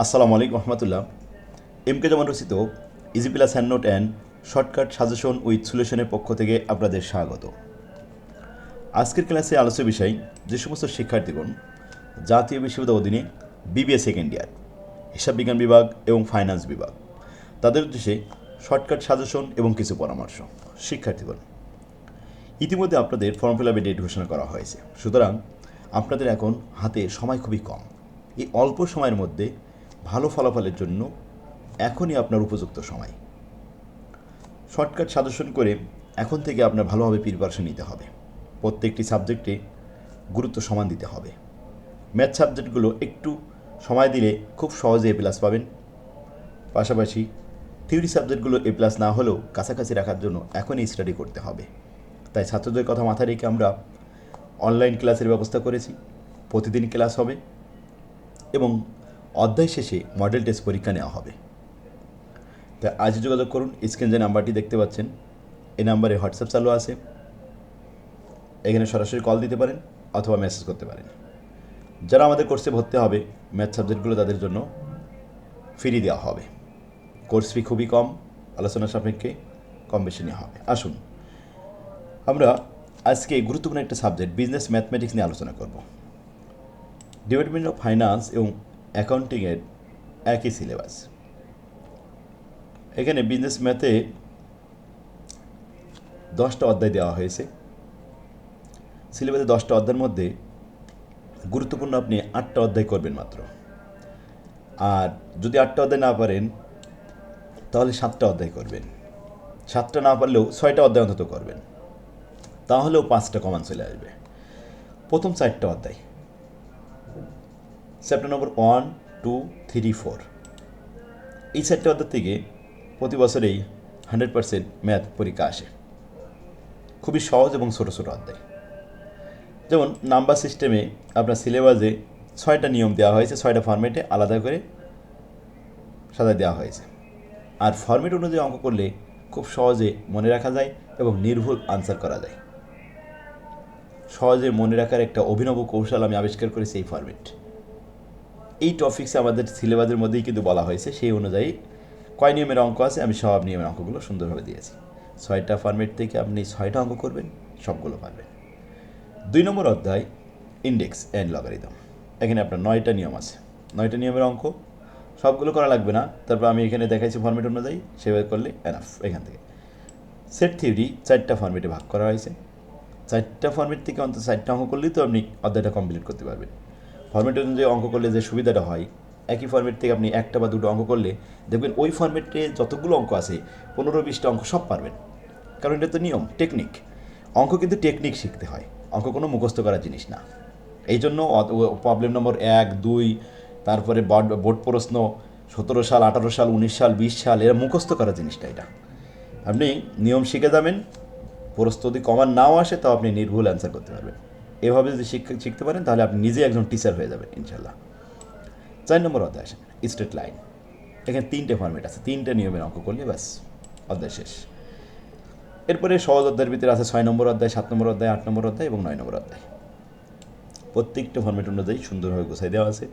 আসসালামু আলাইকুম রহমতুল্লাহ। M K Zaman রচিত easy plus hand note and shortcut suggestion with সলিউশনের পক্ষ থেকে আপনাদের স্বাগত। আজকের ক্লাসে আলোচ্য বিষয়, যে সমস্ত শিক্ষার্থীগণ জাতীয় বিশ্ববিদ্যালয় অধীনে বিবিএ সেকেন্ড ইয়ার হিসাব বিজ্ঞান বিভাগ এবং ফাইন্যান্স বিভাগ, তাদের উদ্দেশ্যে শর্টকাট সাজেশন এবং কিছু পরামর্শ, শিক্ষার্থীগণ। ইতিমধ্যে আপনাদের ফর্ম ফিল আপের ডেট ঘোষণা করা হয়েছে। সুতরাং আপনাদের এখন হাতে সময় খুবই কম। এই অল্প সময়ের মধ্যে ভালো ফলাফলের জন্য এখনই আপনার উপযুক্ত সময়। শর্টকাট সাজেশন করে এখন থেকে আপনার ভালোভাবে প্রিপারেশন নিতে হবে। প্রত্যেকটি সাবজেক্টে গুরুত্ব সমান দিতে হবে। ম্যাথ সাবজেক্টগুলো একটু সময় দিলে খুব সহজে এ প্লাস পাবেন। পাশাপাশি থিওরি সাবজেক্টগুলো এ প্লাস না হলেও কাছাকাছি রাখার জন্য এখনই স্টাডি করতে হবে। তাই ছাত্রদের কথা মাথায় রেখে আমরা অনলাইন ক্লাসের ব্যবস্থা করেছি। প্রতিদিন ক্লাস হবে এবং অধ্যায় শেষে মডেল টেস্ট পরীক্ষা নেওয়া হবে। তাই আজ যোগাযোগ করুন স্ক্রিন যে নাম্বারটি দেখতে পাচ্ছেন এই নাম্বারে হোয়াটসঅ্যাপ চালু আছে। এখানে সরাসরি কল দিতে পারেন অথবা মেসেজ করতে পারেন। যারা আমাদের কোর্সে ভর্তি হবে ম্যাথ সাবজেক্টগুলো তাদের জন্য ফ্রি দেওয়া হবে। কোর্স ফি খুবই কম, আলোচনা সাপেক্ষে কম বেশি নেওয়া হবে। আসুন, আমরা আজকে গুরুত্বপূর্ণ একটা সাবজেক্ট বিজনেস ম্যাথমেটিক্স নিয়ে আলোচনা করব। ডিপার্টমেন্ট অফ ফাইন্যান্স এবং অ্যাকাউন্টিংয়ের একই সিলেবাস। এখানে বিজনেস ম্যাথে দশটা অধ্যায় দেওয়া হয়েছে। সিলেবাসে দশটা অধ্যায়ের মধ্যে গুরুত্বপূর্ণ আপনি আটটা অধ্যায় করবেন মাত্র। আর যদি আটটা অধ্যায় না পারেন, তাহলে সাতটা অধ্যায় করবেন। সাতটা না পারলেও ছয়টা অধ্যায় অন্তত করবেন। তাহলেও পাঁচটা কমান চলে আসবে। প্রথম চারটা অধ্যায়। Chapter number one two three four এই চারটে অধ্যায় থেকে প্রতি বছরেই হান্ড্রেড পার্সেন্ট ম্যাথ পরীক্ষা আসে। খুবই সহজ এবং ছোটো ছোটো অধ্যায়। যেমন নাম্বার সিস্টেমে আপনার সিলেবাসে ছয়টা নিয়ম দেওয়া হয়েছে, ছয়টা ফর্মেটে আলাদা করে সাজা দেওয়া হয়েছে। আর ফর্মেট অনুযায়ী অঙ্ক করলে খুব সহজে মনে রাখা যায় এবং নির্ভুল আনসার করা যায়। সহজে মনে রাখার একটা অভিনব কৌশল আমি আবিষ্কার করেছি এই ফর্মেট এই টপিক্সে আমাদের সিলেবাসের মধ্যেই কিন্তু বলা হয়েছে, সেই অনুযায়ী কয় নিয়মের অঙ্ক আছে, আমি সব নিয়মের অঙ্কগুলো সুন্দরভাবে দিয়েছি। ছয়টা ফর্মেট থেকে আপনি ছয়টা অঙ্ক করবেন, সবগুলো পারবেন। দুই নম্বর অধ্যায় ইন্ডেক্স অ্যান্ড লগারিদম এখানে আপনার নয়টা নিয়ম আছে। নয়টা নিয়মের অঙ্ক, সবগুলো করা লাগবে না, তারপর আমি এখানে দেখাইছি ফর্মেট অনুযায়ী, সেভাবে করলে এনাফ এখান থেকে। সেট থিওরি চারটা ফর্মেটে ভাগ করা হয়েছে। চারটা ফর্মেট থেকে অন্তত চারটা অঙ্ক করলেই তো আপনি অধ্যায়টা কমপ্লিট করতে পারবেন। ফর্মেট অনুযায়ী অঙ্ক করলে যে সুবিধাটা হয়, একই ফর্মেট থেকে আপনি একটা বা দুটো অঙ্ক করলে, দেখবেন ওই ফর্মেটে যতগুলো অঙ্ক আছে, পনেরো বিশটা অঙ্ক সব পারবেন। কারণ এটা তো নিয়ম টেকনিক অঙ্ক কিন্তু টেকনিক শিখতে হয়। অঙ্ক কোনো মুখস্থ করার জিনিস না। এই জন্য প্রবলেম নম্বর এক, দুই, তারপরে বোর্ড প্রশ্ন, সতেরো সাল, আঠারো সাল, উনিশ সাল, বিশ সাল, এরা মুখস্থ করার জিনিসটা এটা। আপনি নিয়ম শিখে যাবেন, প্রশ্ন যদি কমান নাও আসে, তাও আপনি নির্ভুল অ্যান্সার করতে পারবেন। এভাবে যদি শিখতে শিখতে পারেন, তাহলে আপনি নিজে একজন টিচার হয়ে যাবেন ইনশাল্লাহ চার নম্বর অধ্যায় আসেন স্ট্রেট লাইন এখানে তিনটে ফর্মেট আছে, তিনটে নিয়মের অঙ্ক করলে ব্যাস, অধ্যায় শেষ। এরপরে সহজ অধ্যায়ের ভিতরে আছে ছয় নম্বর অধ্যায়, সাত নম্বর অধ্যায়, আট নম্বর অধ্যায় এবং নয় নম্বর অধ্যায়। প্রত্যেকটা ফর্মেট অনুযায়ী সুন্দরভাবে গোছাই দেওয়া আছে।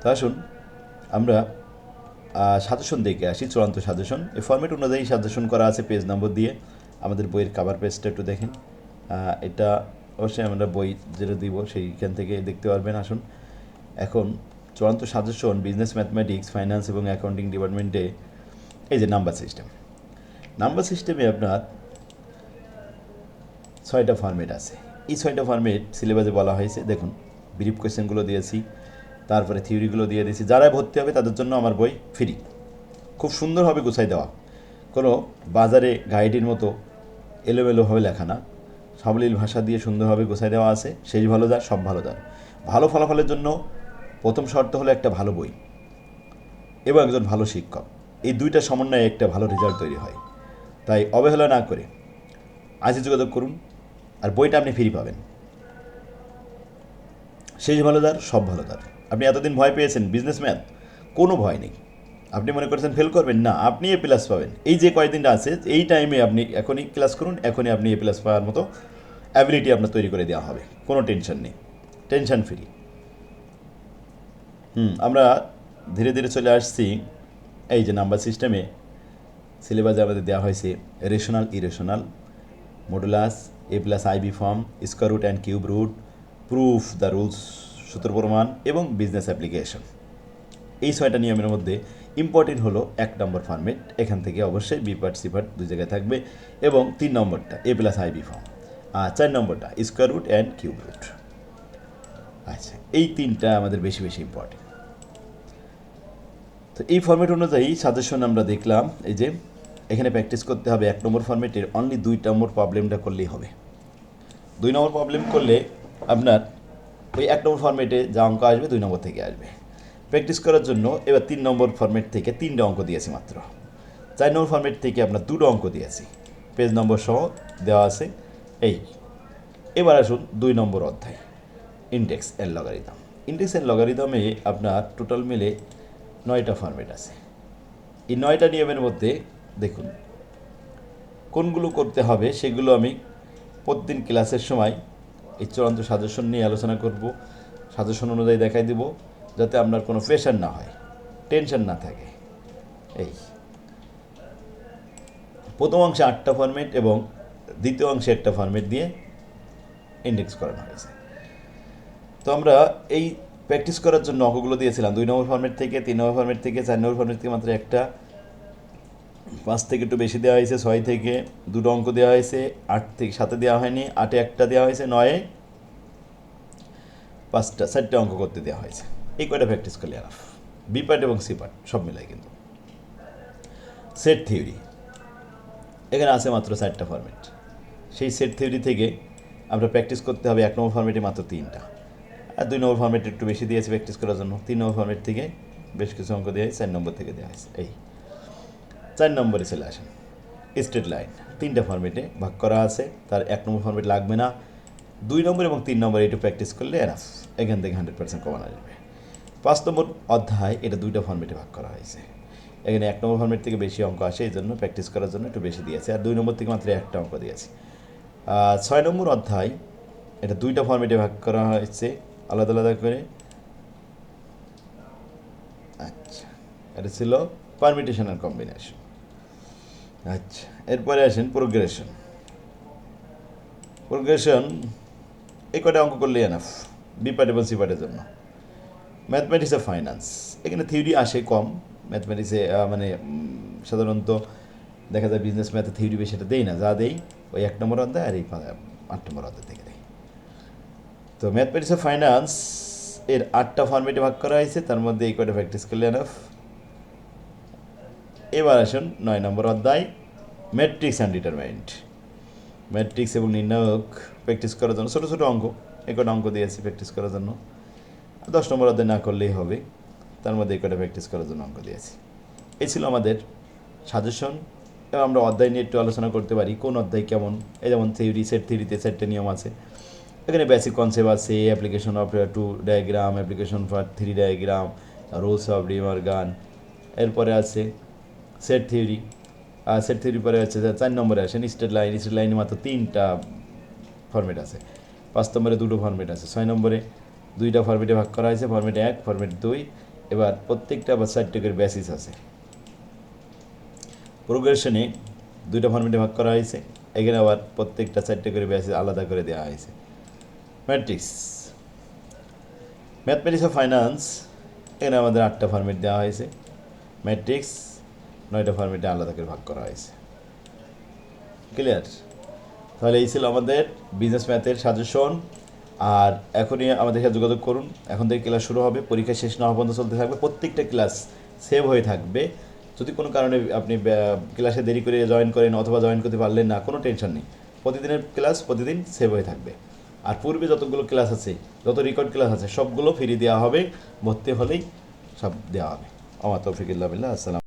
তো আসুন, আমরা সাজেশন দেখে আসি, চূড়ান্ত সাজেশন এই ফর্মেট অনুযায়ী সাজেশন করা আছে পেজ নম্বর দিয়ে। আমাদের বইয়ের কাভার পেজটা একটু দেখেন। এটা অবশ্যই আমরা বই যেটা দিব সেইখান থেকে দেখতে পারবেন, আসুন। এখন চূড়ান্ত সাজেশন বিজনেস ম্যাথমেটিক্স ফাইন্যান্স এবং অ্যাকাউন্টিং ডিপার্টমেন্টে এই যে নাম্বার সিস্টেম নাম্বার সিস্টেমে আপনার ছয়টা ফর্মেট আছে। এই ছয়টা ফর্মেট সিলেবাসে বলা হয়েছে। দেখুন ব্রিফ কোয়েশ্চেনগুলো দিয়েছি, তারপরে থিওরিগুলো দিয়ে দিয়েছি। যারা ভর্তি হবে তাদের জন্য আমার বই ফ্রি খুব সুন্দরভাবে গুছাই দেওয়া। কোনো বাজারে গাইডের মতো এলোমেলোভাবে লেখা না। সাবলীল ভাষা দিয়ে সুন্দরভাবে গোছাই দেওয়া আছে। শেষ ভালো যার, সব ভালো যার। ভালো ফলাফলের জন্য প্রথম শর্ত হলো একটা ভালো বই এবং একজন ভালো শিক্ষক। এই দুইটা সমন্বয়ে একটা ভালো রেজাল্ট তৈরি হয়। তাই অবহেলা না করে আজই যোগাযোগ করুন আর বইটা আপনি ফ্রি পাবেন। শেষ ভালোদার সব ভালোদার আপনি এতদিন ভয় পেয়েছেন বিজনেস ম্যাথ কোনো ভয় নেই। আপনি মনে করছেন ফেল করবেন, না, আপনি এ প্লাস পাবেন। এই যে কয়েকদিনটা আছে, এই টাইমে আপনি এখনই ক্লাস করুন, এখনই আপনি এ প্লাস পাওয়ার মতো অ্যাবিলিটি আপনার তৈরি করে দেওয়া হবে। কোনো টেনশন নেই। টেনশন ফ্রি হুম, আমরা ধীরে ধীরে চলে আসছি এই যে নাম্বার সিস্টেমে সিলেবাসে আমাদের দেওয়া হয়েছে rational irrational modulus a plus i b form square root and cube root proof the rules সূত্র প্রমাণ এবং বিজনেস অ্যাপ্লিকেশন এই ছয়টা নিয়মের মধ্যে ইম্পর্টেন্ট হলো এক নম্বর ফর্মেট এখান থেকে অবশ্যই বি পার্ট দুই জায়গায় থাকবে এবং তিন নম্বরটা এ প্লাস আইবি ফর্ম চার নম্বরটা square root and cube root আচ্ছা এই তিনটা আমাদের বেশি বেশি ইম্পর্টেন্ট তো এই ফর্মেট অনুযায়ী সাজেশন আমরা দেখলাম, এই যে এখানে প্র্যাকটিস করতে হবে এক নম্বর ফর্মেটের অনলি দুই নম্বর প্রবলেমটা করলেই হবে। দুই নম্বর প্রবলেম করলে আপনার ওই এক নম্বর ফর্মেটে যা অঙ্ক আসবে দুই নম্বর থেকে আসবে। প্র্যাকটিস করার জন্য এবার তিন নম্বর ফর্মেট থেকে তিনটা অঙ্ক দিয়েছি মাত্র। চার নম্বর ফর্মেট থেকে আপনার দুটো অঙ্ক দিয়েছি। পেজ নম্বর সহ দেওয়া আছে। এই, এবার আসুন দুই নম্বর অধ্যায় ইন্ডেক্স এর লগারিদম ইন্ডেক্স এর লগারিদমে আপনার টোটাল মিলে নয়টা ফর্মেট আছে। এই নয়টা নিয়মের মধ্যে দেখুন, কোনগুলো করতে হবে সেগুলো আমি প্রতিদিন ক্লাসের সময় এই চূড়ান্ত সাজেশন নিয়ে আলোচনা করব। সাজেশন অনুযায়ী দেখাই দেব, যাতে আপনার কোনো প্রেশার না হয় টেনশন না থাকে। এই, প্রথম অংশে আটটা ফরম্যাট এবং দ্বিতীয় অংশে একটা ফর্মেট দিয়ে ইন্ডেক্স করানো হয়েছে। তো আমরা এই প্র্যাকটিস করার জন্য অঙ্কগুলো দিয়েছিলাম। দুই নম্বর ফর্মেট থেকে, তিন নম্বর ফর্মেট থেকে, চার নম্বর ফর্মেট থেকে মাত্র একটা। পাঁচ থেকে একটু বেশি দেওয়া হয়েছে, ছয় থেকে দুটো অঙ্ক দেওয়া হয়েছে, আট থেকে সাতে দেওয়া হয়নি, আটে একটা দেওয়া হয়েছে, নয়ে পাঁচটা, চারটে অঙ্ক করতে দেওয়া হয়েছে। এই কয়টা প্র্যাকটিস করলে আরাফ বি পার্ট এবং সি পার্ট সব মিলাই কিন্তু। সেট থিওরি এখানে আছে মাত্র চারটা ফর্মেট সেই সেট থিওরি থেকে আমরা প্র্যাকটিস করতে হবে এক নম্বর ফর্মেটে মাত্র তিনটা। আর দুই নম্বর ফর্মেট একটু বেশি দিয়েছে প্র্যাকটিস করার জন্য। তিন নম্বর ফর্মেট থেকে বেশ কিছু অঙ্ক দেওয়া হয়েছে, চার নম্বর থেকে দেওয়া হয়েছে। এই। চার নম্বরে চলে আসেন। স্ট্রেট লাইন তিনটা ফর্মেটে ভাগ করা আছে। তার এক নম্বর ফর্মেট লাগবে না। দুই নম্বর এবং তিন নম্বর একটু প্র্যাকটিস করলে এনাফ এখান থেকে হান্ড্রেড পার্সেন্ট কমানো যাবে। পাঁচ নম্বর অধ্যায়, এটা দুইটা ফর্মেটে ভাগ করা হয়েছে। এখানে এক নম্বর ফর্মেট থেকে বেশি অঙ্ক আসে এই জন্য প্র্যাকটিস করার জন্য একটু বেশি দিয়েছে। আর দুই নম্বর থেকে মাত্র একটা অঙ্ক দিয়েছে। ছয় নম্বর অধ্যায়, এটা দুইটা ফর্মেটে ভাগ করা হয়েছে, আলাদা আলাদা করে। আচ্ছা এটা ছিল পারমিটেশন আর কম্বিনেশন আচ্ছা এরপরে আসেন প্রোগ্রেশন প্রোগ্রেশন এই কটা অঙ্ক করলে এনাফ বি পার্ট এবং সি পার্টের জন্য। ম্যাথমেটিক্স আর ফাইন্যান্স এখানে থিওরি আসে কম ম্যাথমেটিক্সে মানে সাধারণত দেখা যায় বিজনেস ম্যাথে থিওরি বেশি এটা দেই না, যা দেই, ওই এক নম্বর অধ্যায় আর এই আট নম্বর অধ্যায় থেকে দেয় তো ম্যাথমেটিক্স আর ফাইন্যান্স এর আটটা ফর্মেটে ভাগ করা হয়েছে, তার মধ্যে এই কটা প্র্যাকটিস করলে এনাফ এবার আসুন নয় নম্বর অধ্যায় ম্যাট্রিক্স অ্যান্ড ডিটারমাইন্ট ম্যাট্রিক্স এবং নির্ণায়ক প্র্যাকটিস করার জন্য ছোটো ছোটো অঙ্ক, এই কটা অঙ্ক দিয়েছি প্র্যাকটিস করার জন্য। দশ নম্বর অধ্যায় না করলেই হবে। তার মধ্যে কটা প্র্যাকটিস করার জন্য অঙ্ক দিয়েছি। এই ছিল আমাদের সাজেশন এবং আমরা অধ্যায় নিয়ে একটু আলোচনা করতে পারি, কোন অধ্যায় কেমন? এই যেমন থিওরি সেট থিওরিতে সেটটা নিয়ম আছে। এখানে বেসিক কনসেপ্ট আছে application of two diagram application for three diagram rules of রিমার্গান এরপরে আছে সেট থিওরি আর সেট থিওরি পরে আছে চার নম্বরে আসেন স্টেট লাইন স্টেট লাইনে মাত্র তিনটা ফর্মেট আছে। পাঁচ নম্বরে দুটো ফর্মেট আছে, ছয় নম্বরে দুইটা ফর্মেটে ভাগ করা হয়েছে ফর্মেট এক ফর্মেট দুই এবার প্রত্যেকটা বা চারটে করে বেসিস আছে। প্রোগ্রেশনে দুইটা ফর্মেটে ভাগ করা হয়েছে, এখানে আবার প্রত্যেকটা চারটে করে বেসিস আলাদা করে দেওয়া হয়েছে। ম্যাট্রিক্স ম্যাথমেটিক্স অফ ফাইন্যান্স এখানে আমাদের আটটা ফর্মেট দেওয়া হয়েছে। ম্যাট্রিক্স নয়টা ফর্মেটে আলাদা করে ভাগ করা হয়েছে। ক্লিয়ার তাহলে এই ছিল আমাদের বিজনেস ম্যাথের সাজেশন আর এখনই আমাদের সাথে যোগাযোগ করুন। এখন থেকে ক্লাস শুরু হবে, পরীক্ষা শেষ না হওয়া পর্যন্ত চলতে থাকবে, প্রত্যেকটা ক্লাস সেভ হয়ে থাকবে। যদি কোনো কারণে আপনি ক্লাসে দেরি করে জয়েন করেন অথবা জয়েন করতে পারলেন না, কোনো টেনশন নেই। প্রতিদিনের ক্লাস প্রতিদিন সেভ হয়ে থাকবে। আর পূর্বে যতগুলো ক্লাস আছে, যত রেকর্ড ক্লাস আছে, সবগুলো ফ্রি দেওয়া হবে, ভর্তি হলেই সব দেওয়া হবে। আমার তৌফিকুল্লাহ আসসালাম